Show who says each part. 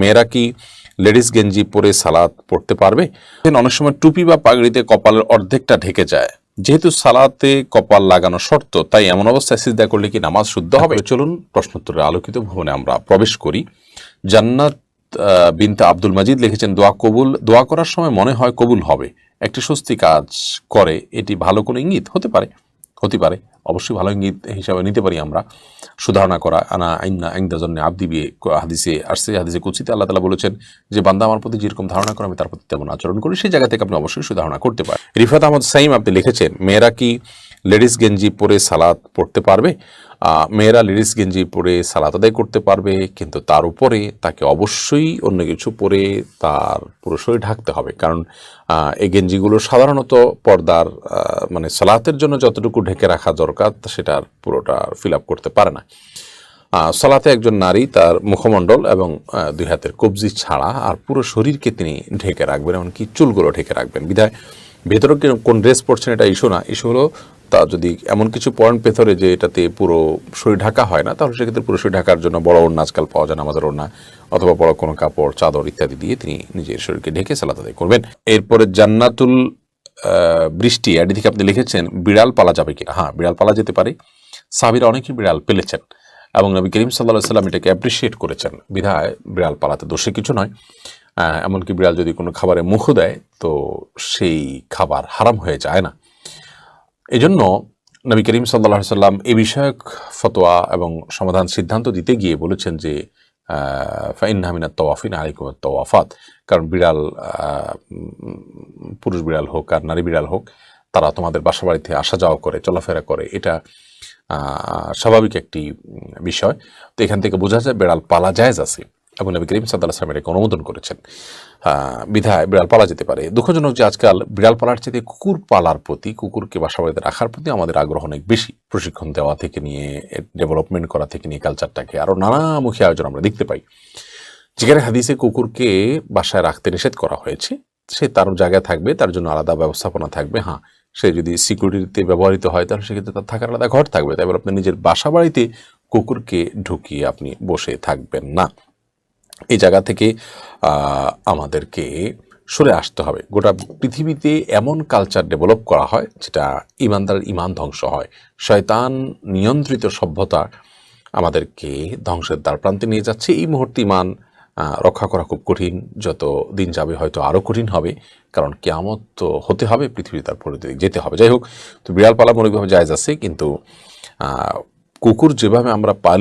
Speaker 1: মেয়েরা কি লেডিস গেঞ্জি পরে সালাদ পড়তে পারবে? অনেক সময় টুপি বা পাগড়িতে কপালের অর্ধেকটা ঢেকে যায়। যেহেতু সালাতে কপাল লাগানো শর্ত, তাই এমন অবস্থায় সিজদা করলে কি নামাজ শুদ্ধ হবে? চলুন প্রশ্নোত্তরে আলোকিত ভবনে আমরা প্রবেশ করি। জান্নাত বিনতে আব্দুল মাজিদ লিখেছেন, দোয়া কবুল, দোয়া করার সময় মনে হয় কবুল হবে। একটি স্বস্তি কাজ করে, এটি ভালো কোনো ইঙ্গিত হতে পারে। হতে পারে। অবশ্যই ভালো ইঙ্গিত হিসাবে নিতে পারি আমরা। সুধারণা করা, আনা আইনা আইনদার জন্য আব্দি বিয়ে হাদিসে আসছে। হাদিসে কুচিতে আল্লাহ তালা বলেছেন যে, বান্দা আমার প্রতি যেরকম ধারণা করে, আমি তার প্রতি তেমন আচরণ করি। সেই জায়গা থেকে আপনি অবশ্যই সুধারণা করতে পারেন। রিফাত আহমদ সাইম আপনি লিখেছেন, মেয়েরা কি লেডিস গেঞ্জি পরে সালাদ পড়তে পারবে। মেয়েরা লেডিস গেঞ্জি পরে সালাদ আদায় করতে পারবে, কিন্তু তার উপরে তাকে অবশ্যই অন্য কিছু পরে তার পুরো শরীর ঢাকতে হবে। কারণ এই গেঞ্জিগুলো সাধারণত পর্দার মানে সালাতের জন্য যতটুকু ঢেকে রাখা দরকার সেটার পুরোটা ফিল আপ করতে পারে না। সালাতে একজন নারী তার মুখমণ্ডল এবং দুই হাতের কবজি ছাড়া আর পুরো শরীরকে তিনি ঢেকে রাখবেন, এমনকি চুলগুলো ঢেকে রাখবেন। বিধায় ভেতরে কোন ড্রেস পরছেন এটা ইস্যু না। ইস্যু হলো তা যদি এমন কিছু পয়েন্ট ভেতরে যে এটাতে পুরো শরীর ঢাকা হয় না, তাহলে সেক্ষেত্রে পুরো শরীর ঢাকার জন্য বড় ওড়না আজকাল পাওয়া যায় আমাদের ওড়না, অথবা বড় কোনো কাপড়, চাদর ইত্যাদি দিয়ে তিনি নিজের শরীরকে ঢেকে সালাত আদায় করবেন। এরপরে জান্নাতুল বৃষ্টি এটি থেকে আপনি লিখেছেন, বিড়াল পালা যাবে কিনা? হ্যাঁ বিড়াল পালা যেতে পারে। সাবিরা অনেকেই বিড়াল পেলেছেন এবং নবী করিম সাল্লাহ সাল্লাম এটাকে অ্যাপ্রিসিয়েট করেছেন। বিধায় বিড়াল পালাতে দোষে কিছু নয়। এমনকি বিড়াল যদি কোনো খাবারে মুখও দেয়, তো সেই খাবার হারাম হয়ে যায় না। এজন্য নবী করিম সাল্লাহ সাল্লাম এ বিষয়ক ফতোয়া এবং সমাধান সিদ্ধান্ত দিতে গিয়ে বলেছেন যে ফাইন হামিনা তওয়াফিন আলিকুম তওয়াফাত। কারণ বিড়াল পুরুষ বিড়াল হোক আর নারী বিড়াল হোক, তারা তোমাদের বাসা বাড়িতে আসা যাওয়া করে, চলাফেরা করে। এটা স্বাভাবিক একটি বিষয়। তো এখান থেকে বোঝা যায় বিড়াল পালা জায়েজ আছে। এবং নবী করিম সাল্লাহ সাল্লাম এটাকে অনুমোদন করেছেন। বিধায় বিড়াল পালা যেতে পারে। দুঃখজনক যে আজকাল বিড়াল পালার চেয়ে কুকুর পালার প্রতি, কুকুরকে বাসা বাড়িতে রাখার প্রতি আমাদের আগ্রহ অনেক বেশি। প্রশিক্ষণ দেওয়া থেকে নিয়ে, ডেভেলপমেন্ট করা থেকে নিয়ে কালচারটাকে আরও নানামুখী আয়োজন আমরা দেখতে পাই। যেখানে হাদিসে কুকুরকে বাসায় রাখতে নিষেধ করা হয়েছে, সে তার জায়গায় থাকবে, তার জন্য আলাদা ব্যবস্থাপনা থাকবে। হ্যাঁ সে যদি সিকিউরিটিতে ব্যবহৃত হয়, তাহলে সেক্ষেত্রে তার থাকার আলাদা ঘর থাকবে। তাই বলে আপনি নিজের বাসা বাড়িতে কুকুরকে ঢুকিয়ে আপনি বসে থাকবেন না। এই জায়গা থেকে আমাদেরকে সরে আসতে হবে। গোটা পৃথিবীতে এমন কালচার ডেভেলপ করা হয়, যেটা ইমানদার ইমান ধ্বংস হয়। শয়তান নিয়ন্ত্রিত সভ্যতা আমাদেরকে ধ্বংসের দ্বার প্রান্তে নিয়ে যাচ্ছে। এই মুহূর্তে ইমান রক্ষা করা খুব কঠিন। যত দিন যাবে হয়তো আরও কঠিন হবে। কারণ কেয়ামত তো হতে হবে, পৃথিবী তার পরিধি যেতে হবে। যাই হোক, তো বিড়াল পালা মৌলিকভাবে জায়জ আছে, কিন্তু কুকুর যেভাবে আমরা পালি